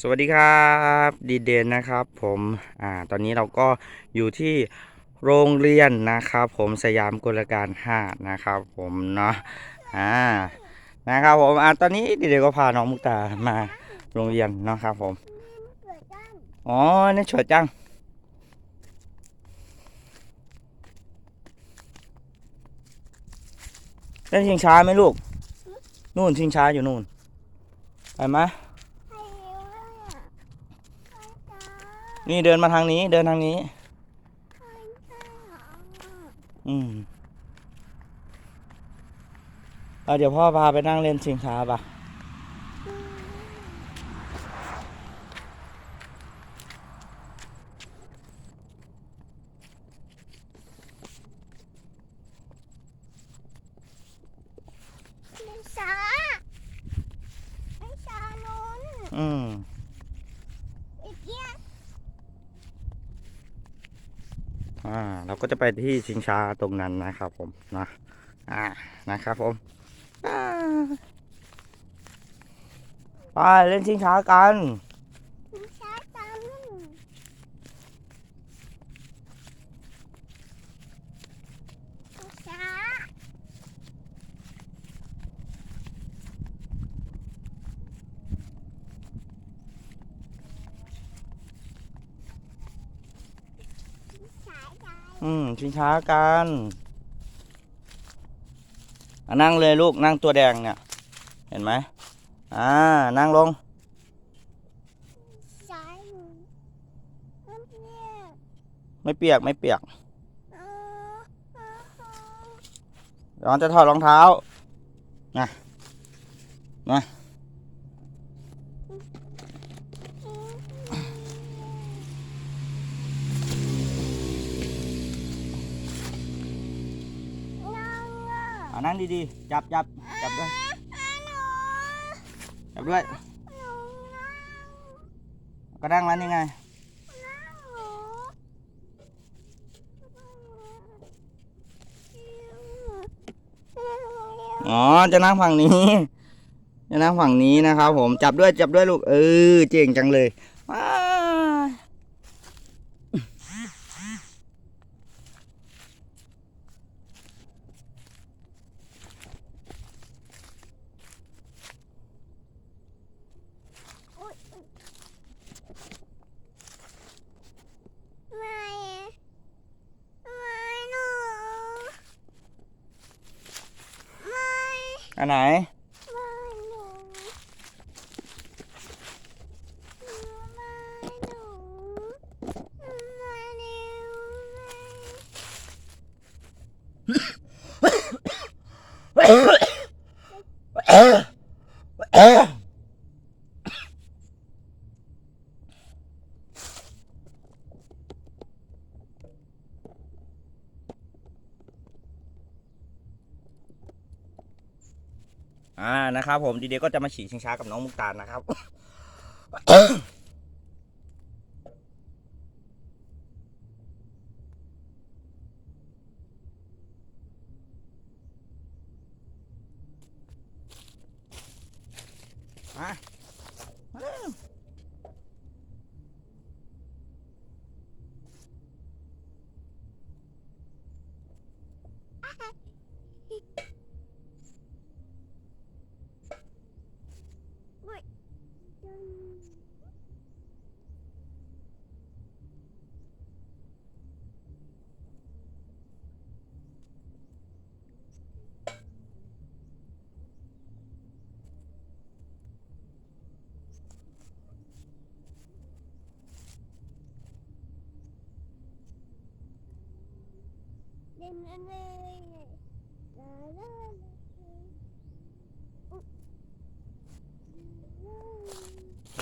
สวัสดีครับดีเดนนะครับผมอ่าตอนนี้เราก็อยู่ที่โรงเรียนนะครับผมสยามกุลการ5นะครับผมเนาะอ่านะครับผมอ่าตอนนี้ดีเดนก็พาน้องมุกตามาโรงเรียนเนาะครับผมอ๋อนี่สวยจังเล่นชิงช้าไหมลูกนู่นชิงช้าอยู่นู่นไปไหม นี่เดินมาทางนี้ เดินทางนี้ อืมเอาเดี๋ยวพ่อพาไปนั่งเล่นชิงช้าปะไม่ช้าไม่ช้านุนอืม อีกเยี่ย อ่าเราก็จะไปที่ชิงช้าตรงนั้นนะครับผมนะอ่านะครับผมไปเล่นชิงช้ากัน ไม่ช้าจังไม่ช้า ไม่ช้าจัง อืมชิงช้ากันอะนั่งเลยลูกนั่งตัวแดงเนี่ย เห็นไหมอ่า นั่งลงช้านุนน้ำเพียกไม่เปียกไม่เปียกเออเออเออเดี๋ยวจะถอดรองเท้านะนะ นั่งดีๆ จับจับจับด้วยอะหนูจับด้วยหนูนั่งก็นั่งแล้วนี่ไง อ๋อ จะนั่งฝั่งนี้ จะนั่งฝั่งนี้นะครับผม จับด้วย จับด้วยลูก เออ เจ๋งจังเลยว้า อันไหน อ่านะครับ ผมดีเดก็จะมาฉี่ชิงช้ากับน้องมุกตาลนะครับ มามาเร็ว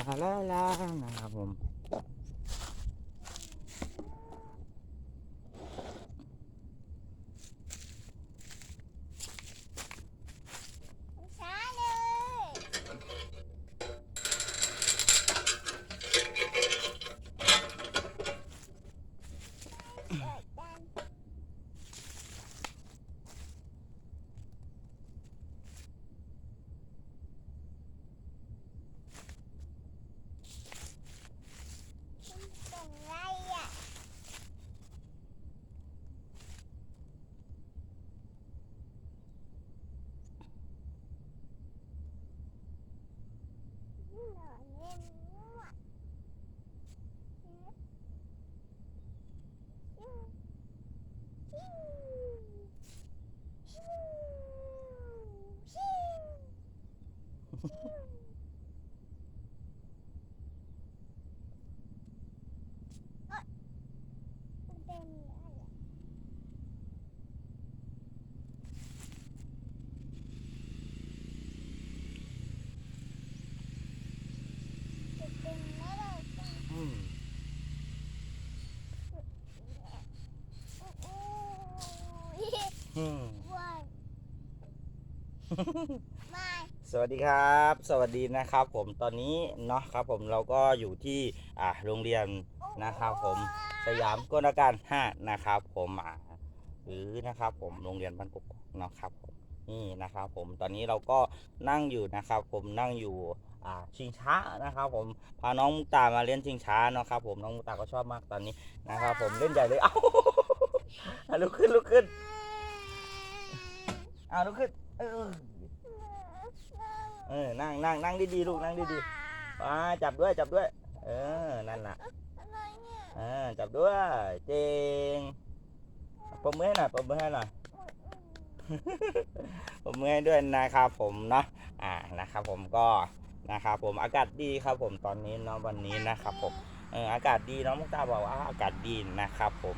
ลาลาลานะครับผม ช้าเลย อืมวันไม่สวัสดีครับ สวัสดีนะครับ ผมตอนนี้เนาะครับ ผมเราก็อยู่ที่อ่าโรงเรียนนะครับผมสยามกลการ5นะครับ ผมอ่าหรือนะครับ ผมโรงเรียนบ้านกกอกเนาะครับผมนี่นะครับ ผมตอนนี้เราก็นั่งอยู่นะครับ ผมนั่งอยู่อ่าชิงช้านะครับ ผมพาน้องมุกตามาเล่นชิงช้าเนาะครับ ผมน้องมุกตาก็ชอบมากตอนนี้นะครับ ผมเล่นใหญ่เลยเอ้าลุกขึ้นลุกขึ้น อ่าลุกขึ้นเออเออนั่งนั่งนั่งดีๆลูกนั่งดีๆอ่าจับด้วยจับด้วย เออนั่นน่ะอะไรเนี่ยอ่าจับด้วยเจงปมมือให้หน่อยปมมือให้หน่อยปมมือให้ด้วยนะครับผมเนาะอ่านะครับผมก็นะครับผมอากาศดีครับผมตอนนี้เนาะวันนี้นะครับผมเอออากาศดีน้องมุกตาบอกว่าอากาศดีนะครับผม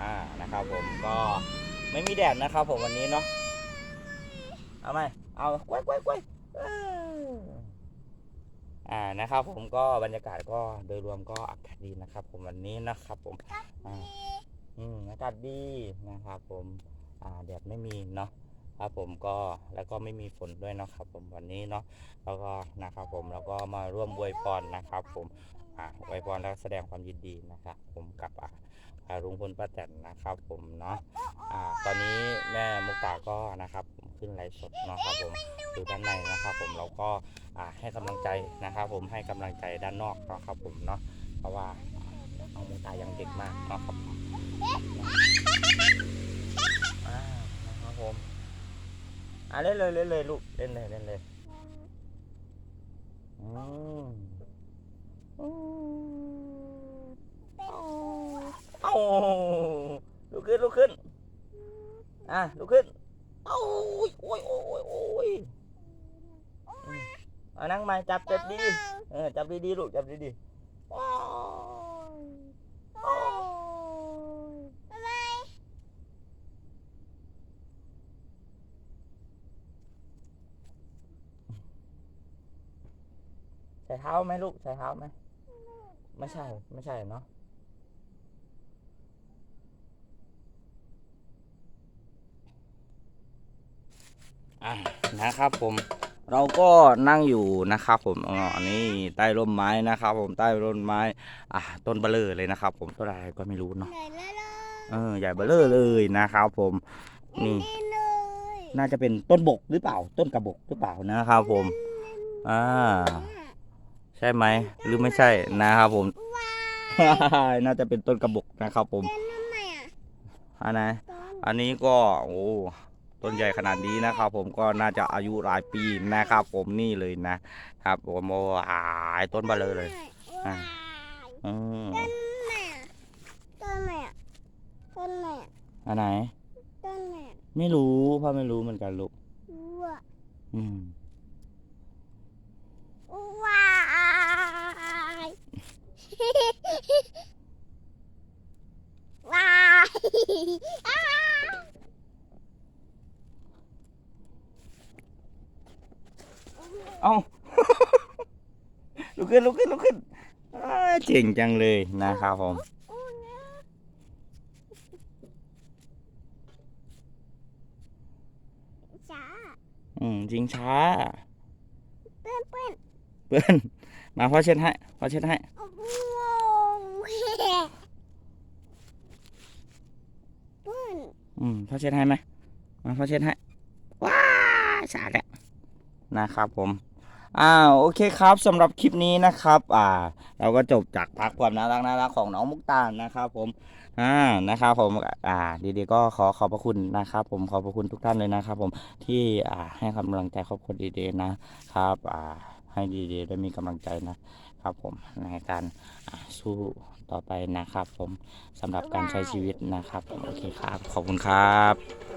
อ่านะครับผมก็ไม่มีแดดนะครับผมวันนี้เนาะ เอาไหมเอากล้วยกล้วยกล้วยอ่านะครับ ผมก็บรรยากาศก็โดยรวมก็อากาศดีนะครับ ผมวันนี้นะครับ ผมอ่าอืมอากาศดีนะครับ ผมอ่าแดดไม่มีเนาะครับผมก็แล้วก็ไม่มีฝนด้วยเนาะครับ ผมวันนี้เนาะแล้วก็นะครับ ผมแล้วก็มาร่วมอวยพรนะครับ ผมอ่าอวยพรแล้วแสดงความยินดีนะครับ ผมกับอ่าอ่าลุงพลป้าแตนนะครับ ผมเนาะอ่าตอนนี้แม่มุกตาก็นะครับ ขึ้นไลฟ์สดเนาะครับผมอยู่ด้านในนะครับผมเราก็อ่าให้กำลังใจนะครับ ผมให้กำลังใจด้านนอกเนาะครับผมเนาะเพราะว่าน้องมุกตายังเด็กมากเนาะครับผมอ่านะครับผมอ่าเล่นเลยเล่นเลยลูกเล่นเลยเล่นเลยอืมอืมเอ้ลุกขึ้นลุกขึ้น อะลุกขึ้น โอ้ยโอ้ยโอ้ยโอ้ยอืมเอานั่งมาจับจับดีๆเออจับดีๆลูกจับดีๆโอ้ยโอ้ยอะไรใส่เท้าไหมลูกใส่เท้าไหมไม่ใช่ไม่ใช่เนาะ อะนะครับผมเราก็นั่งอยู่นะครับผมอ๋อนี่ใต้ร่มไม้นะครับผมใต้ร่มไม้อะต้นเบลอเลยนะครับ ผมต้นอะไรก็ไม่รู้เนาะไหนละล่ะเออใหญ่เบลอเลยนะครับผมนี่นี่เลยน่าจะเป็นต้นบกหรือเปล่า ต้นกระบกหรือเปล่านะครับผมอ่าใช่ไหมหรือไม่ใช่นะครับผมว้าน่าจะเป็นต้นกระบอกนะครับผมเป็นทำไมอะอันไหนต้นอันนี้ก็โอ้ ต้นใหญ่ขนาดนี้นะครับ ผมก็น่าจะอายุหลายปีนะครับ ผมนี่เลยนะครับผมโอ้หายต้นเบลอเลยอะว้ายอืมต้นไหนอะต้นไหนอะอันไหนต้นไหนอะไม่รู้พ่อไม่รู้เหมือนกันลูกว้าอืมว้ายว้ายอ้าว เอ้าลุกขึ้นลุกขึ้นลุกขึ้นอ้าเจ๋งจังเลยนะครับผม จ้าอืมจริงช้า เปื้อนเปื้อนเพื่อนมาพ่อเช็ดให้พ่อเช็ดให้ โอ้โหเปื้อนอืมพ่อเช็ดให้ไหมมาพ่อเช็ดให้ ว้าสาดแล้วนะครับผม อ้าวโอเคครับสำหรับคลิปนี้นะครับ อ่า เราก็จบจากพักความน่ารักน่ารักของน้องมุกตาลนะครับ ผมอ่านะครับผมอ่า ดีๆ ก็ขอขอบพระคุณนะครับ ผมขอบพระคุณทุกท่านเลยนะครับ ผมที่อ่าให้กำลังใจครอบครัวดีๆนะครับ อ่า ให้ดีๆได้มีกำลังใจนะครับผมในการสู้ต่อไปนะครับ ผมสำหรับการใช้ชีวิตนะครับ โอเคครับ ขอบคุณครับ